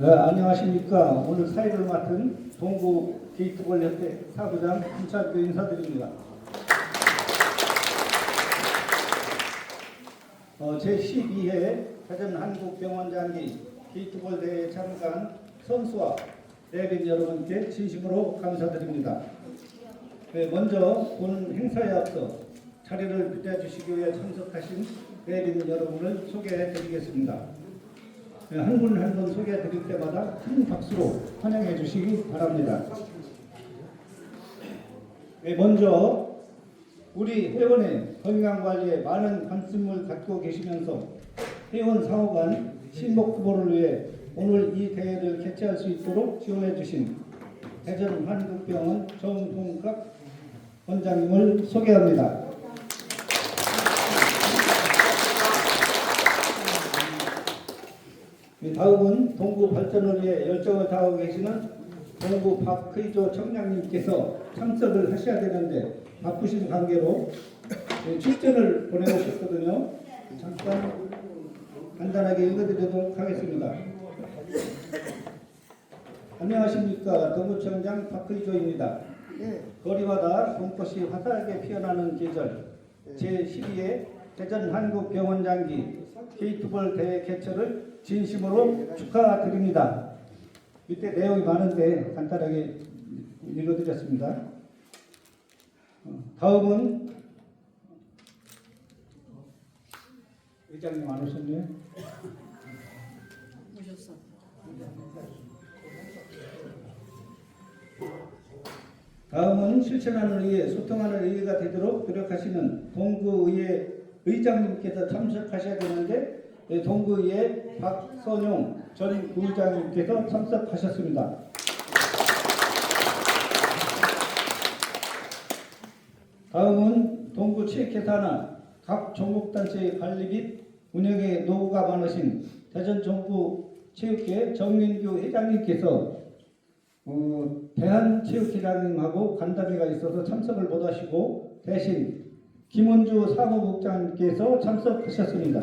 네, 안녕하십니까. 오늘 사회를 맡은 동구 게이트볼 협회 사부장 김찬규 인사드립니다. 어, 제12회 대전 한국병원장기 게이트볼 대회에 참가한 선수와 대빈 여러분께 진심으로 감사드립니다. 네, 먼저 본 행사에 앞서 자리를 빛내주시기 위해 참석하신 대빈 여러분을 소개해 드리겠습니다. 한 분 한 분 소개해 드릴 때마다 큰 박수로 환영해 주시기 바랍니다. 네, 먼저 우리 회원의 건강 관리에 많은 관심을 갖고 계시면서 회원 상호 간 신복 후보를 위해 오늘 이 대회를 개최할 수 있도록 지원해 주신 대전 한국병원 정동갑 원장님을 소개합니다. 다음은 동구 발전을 위해 열정을 다하고 계시는 동구 박의조 청장님께서 참석을 하셔야 되는데 바쁘신 관계로 네, 출전을 보내오셨거든요. 잠깐 간단하게 읽어드리도록 하겠습니다. 안녕하십니까 동구청장 박의조입니다. 거리마다 봄꽃이 화사하게 피어나는 계절 제12회 대전 한국병원장기 게이트볼 대회 개최를 진심으로 축하드립니다. 이때 내용이 많은데 간단하게 읽어드렸습니다. 어, 다음은 의장님 안 오셨네요. 오셨어. 다음은 실천하는 의회, 소통하는 의회가 되도록 노력하시는 동구의회 의장님께서 참석하셔야 되는데 네, 동구의회 박선용 전 부의장님께서 참석하셨습니다. 다음은 동구 체육회사나 각 종목단체의 관리 및 운영에 노고가 많으신 대전 정부 체육회 정민규 회장님께서 어, 대한체육회장님하고 간담회가 있어서 참석을 못하시고 대신 김원주 사무국장님께서 참석하셨습니다.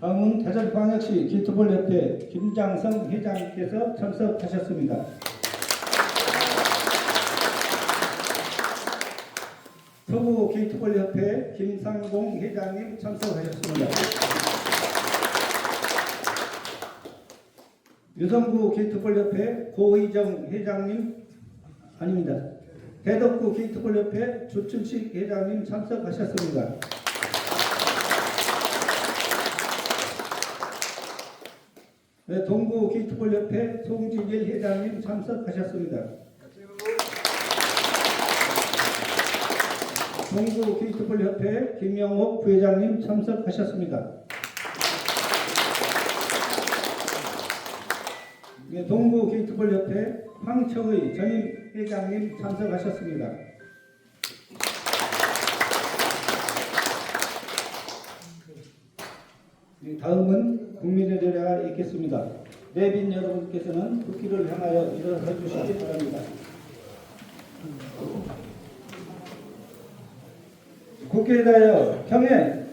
다음은 대전광역시 기투볼협회 김장성 회장님께서 참석하셨습니다. 서구 게이트볼협회 김상봉 회장님 참석하셨습니다. 유성구 게이트볼협회 고의정 회장님 아닙니다. 대덕구 게이트볼협회 조춘식 회장님 참석하셨습니다. 동구 게이트볼협회 송진일 회장님 참석하셨습니다. 동구 게이트볼협회 김영옥 부회장님 참석하셨습니다. 네, 동구 게이트볼 협회 황철의 전임 회장님 참석하셨습니다. 네, 다음은 국민의 노래가 있겠습니다. 내빈 여러분께서는 국기를 향하여 일어서 주시기 바랍니다. 국기에 대하여 경례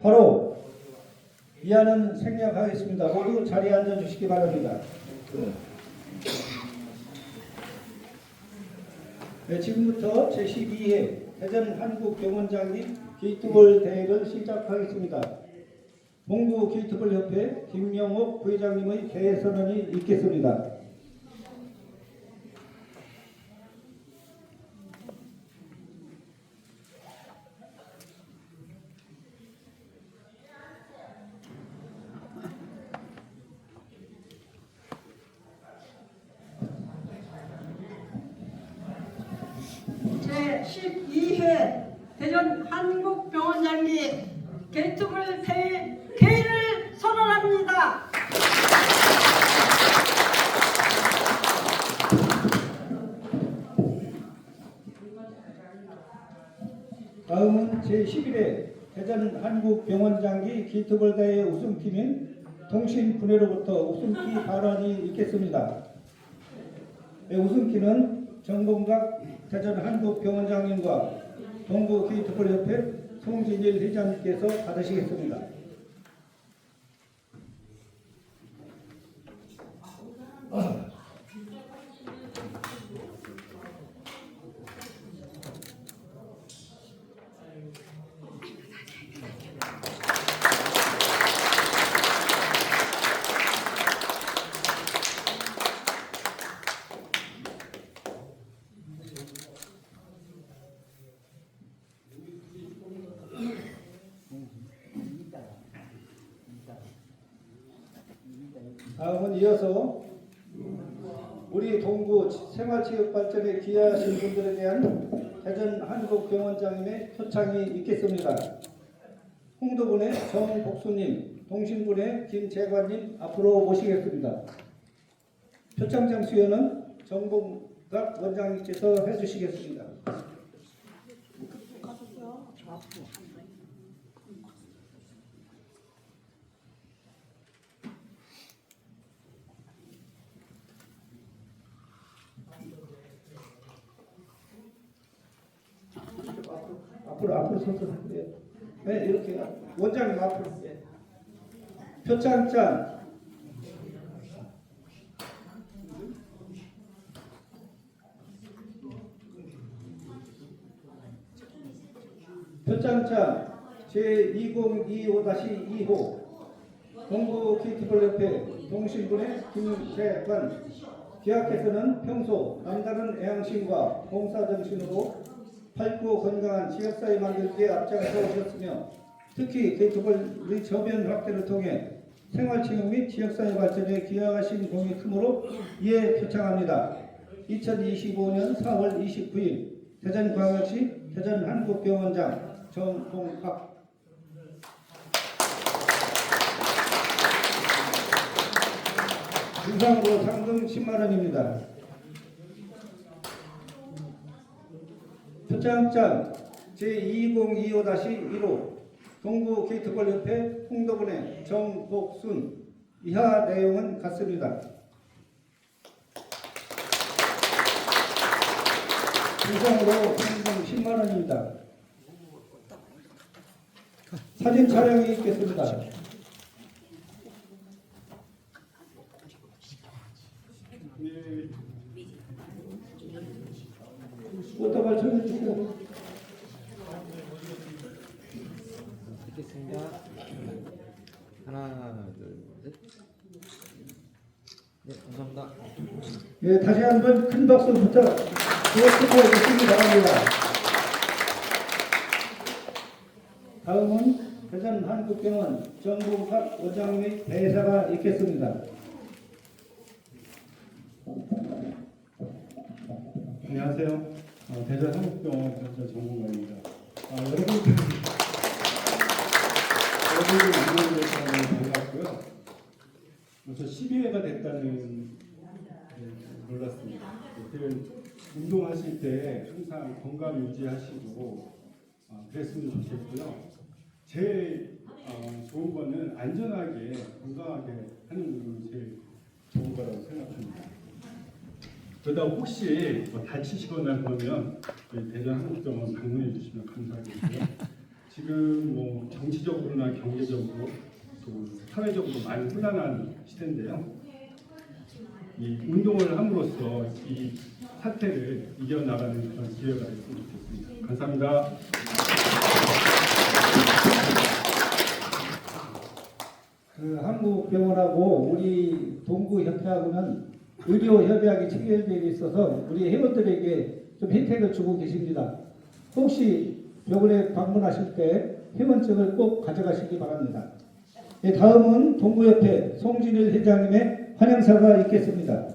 바로 이하는 생략하겠습니다. 모두 자리에 앉아 주시기 바랍니다. 네, 지금부터 제12회 대전 한국 병원장기 게이트볼 대회를 시작하겠습니다. 동구 게이트볼 협회 김명옥 부회장님의 개회 선언이 있겠습니다. 제12회 대전 게이트볼 대회 개회를 선언합니다. 다음은 제11회 대전 한국병원장기 대회 우승팀인 통신분해로부터 우승키 발언이 있겠습니다. 네, 우승키는 정봉각 대전 한국병원장님과 동구 게이트볼 협회 송진일 회장님께서 받으시겠습니다. 이어서 우리 동구 생활체육 발전에 기여하신 분들에 대한 대전 한국병원장님의 표창이 있겠습니다. 홍도군의 정복수님, 동신군의 김재관님 앞으로 모시겠습니다. 표창장 수여는 정봉각 원장님께서 해주시겠습니다. 앞으로 서서 예. 네, 이렇게 원장님 앞으로. 예. 표창장 표창장 제2025-2호. 동구 키티볼 협회 동신군의 김재관. 기학께서는 평소 남다른 애양심과 봉사정신으로 밝고 건강한 지역사회 만들기에 앞장서 오셨으며 특히 게이트볼의 저변 확대를 통해 생활체육 및 지역사회 발전에 기여하신 공이 크므로 이에 표창합니다. 2025년 4월 29일 대전광역시 대전한국병원장 정봉학 인상으로 상금 10만 원입니다. 표창장 제2025-1호 동구 게이트볼 협회 홍도군의 정복순 이하 내용은 같습니다. 이상으로 상금 10만 원입니다. 사진 촬영이 있겠습니다. 꽃다발 전해주세요. 찍겠습니다. 하나, 둘, 셋. 네, 감사합니다. 예, 다시 한번 큰 박수 부탁 부탁드리고 싶기 바랍니다. 다음은 대전 한국병원 정봉학 원장님의 대사가 있겠습니다. 안녕하세요. 어, 대전 한국병원 교수 정봉관입니다. 아, 여러분, 여러분들 만나게 돼서 반갑고요. 벌써 12회가 됐다는 네, 몰랐습니다. 여튼 운동하실 때 항상 건강 유지하시고 어, 그랬으면 좋겠고요. 제일 어, 좋은 거는 안전하게 건강하게 하는 게 제일 좋은 거라고 생각합니다. 그러다 혹시 뭐 다치시거나 그러면 대전 한국병원 방문해 주시면 감사하겠고요. 지금 뭐 정치적으로나 경제적으로 또 사회적으로 많이 혼란한 시대인데요. 이 운동을 함으로써 이 사태를 이겨나가는 그런 기회가 됐으면 좋겠습니다. 감사합니다. 그 한국병원하고 우리 동구협회하고는 의료 협약이 체결되어 있어서 우리 회원들에게 좀 혜택을 주고 계십니다. 혹시 병원에 방문하실 때 회원증을 꼭 가져가시기 바랍니다. 예, 다음은 동구협회 송진일 회장님의 환영사가 있겠습니다.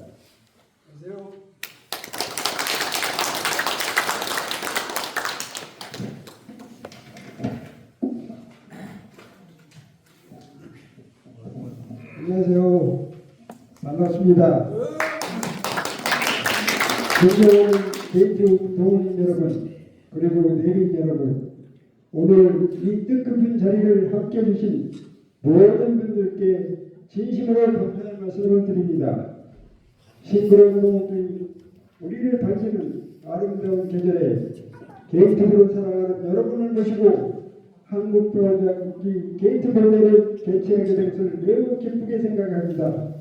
안녕하세요. 반갑습니다. 존경하는 동원인 여러분, 그리고 내린 여러분, 오늘 이 뜻깊은 자리를 함께 해주신 모든 분들께 진심으로 감사의 말씀을 드립니다. 싱그러운 우리를 다스리는 아름다운 계절에 게이트볼을 사랑하는 여러분을 모시고 한국병원장기 게이트볼을 개최하게 된 것을 매우 기쁘게 생각합니다.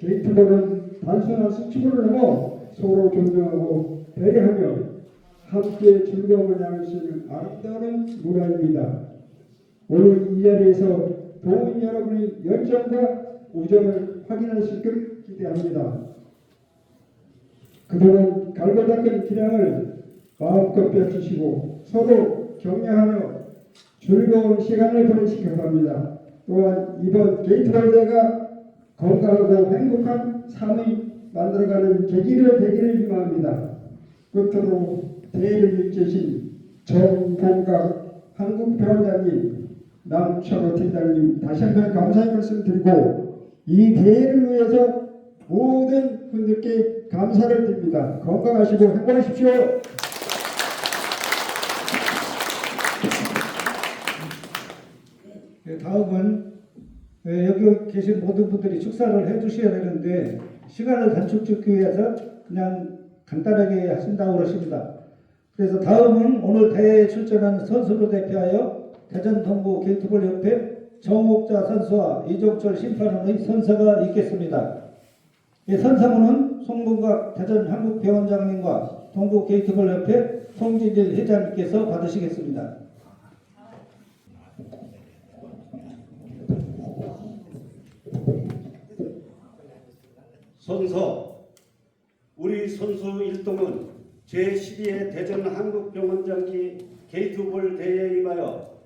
게이트볼은 단순한 수치볼을 넘어 서로 존중하고 배려하며 함께 즐거움을 나눌 수 있는 아름다운 문화입니다. 오늘 이 자리에서 도민 여러분의 열정과 우정을 확인할 수 있길 기대합니다. 그동안 갈고 닦은 기량을 마음껏 펴주시고 서로 격려하며 즐거운 시간을 보내시기 바랍니다. 또한 이번 게이트볼 대가 건강하고 행복한 삶이 만들어가는 계기를 되기를 희망합니다. 끝으로 대회를 이끄신 정봉각 한국병원장님, 남철호 팀장님 다시 한 번 감사의 말씀 드리고 이 대회를 위해서 모든 분들께 감사를 드립니다. 건강하시고 행복하십시오. 네, 다음은 네, 여기 계신 모든 분들이 축사를 해주셔야 되는데 시간을 단축짓기 위해서 그냥 간단하게 하신다고 그러십니다. 그래서 다음은 오늘 대회에 출전한 선수를 대표하여 대전 동부 게이트볼 협회 정옥자 선수와 이종철 심판원의 선서가 있겠습니다. 이 선상은 송문각 대전 한국병원장님과 동부 게이트볼 협회 송진일 회장님께서 받으시겠습니다. 선서 우리 선수 일동은 제12회 대전 한국병원장기 게이트볼 대회에 임하여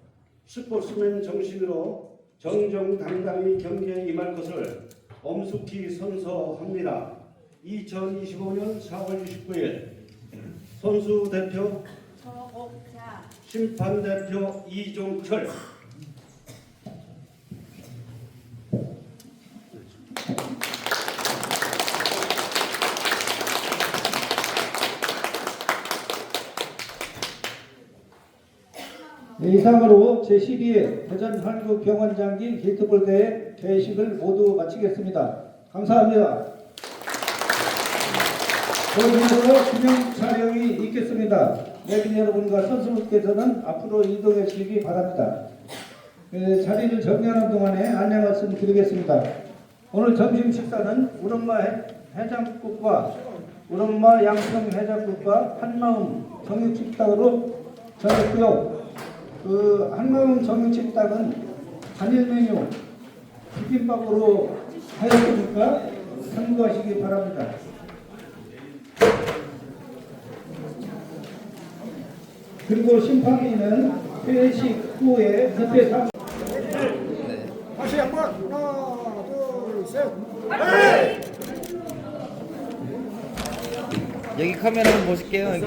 스포츠맨 정신으로 정정당당히 경기에 임할 것을 엄숙히 선서합니다. 2025년 4월 29일 선수 대표 저옥자 심판 대표 이종철 이상으로 제12회 대전 한국병원장기 게이트볼 대회 개식을 모두 마치겠습니다. 감사합니다. 저희로 기념 촬영이 있겠습니다. 내빈 여러분과 선수분께서는 앞으로 이동해 주시기 바랍니다. 네, 자리를 정리하는 동안에 안내 말씀 드리겠습니다. 오늘 점심 식사는 우름마 해- 해장국과 우름마 양평 해장국과 한마음 정육식당으로 정했고요. 그 한마음 정육식당은 단일 메뉴 비빔밥으로 하였으니까 참고하시기 바랍니다. 그리고 심판위는 회식 후에 협회 상 다시 한번 하나, 둘, 셋. 여기 카메라 한번 보실게요. 여기.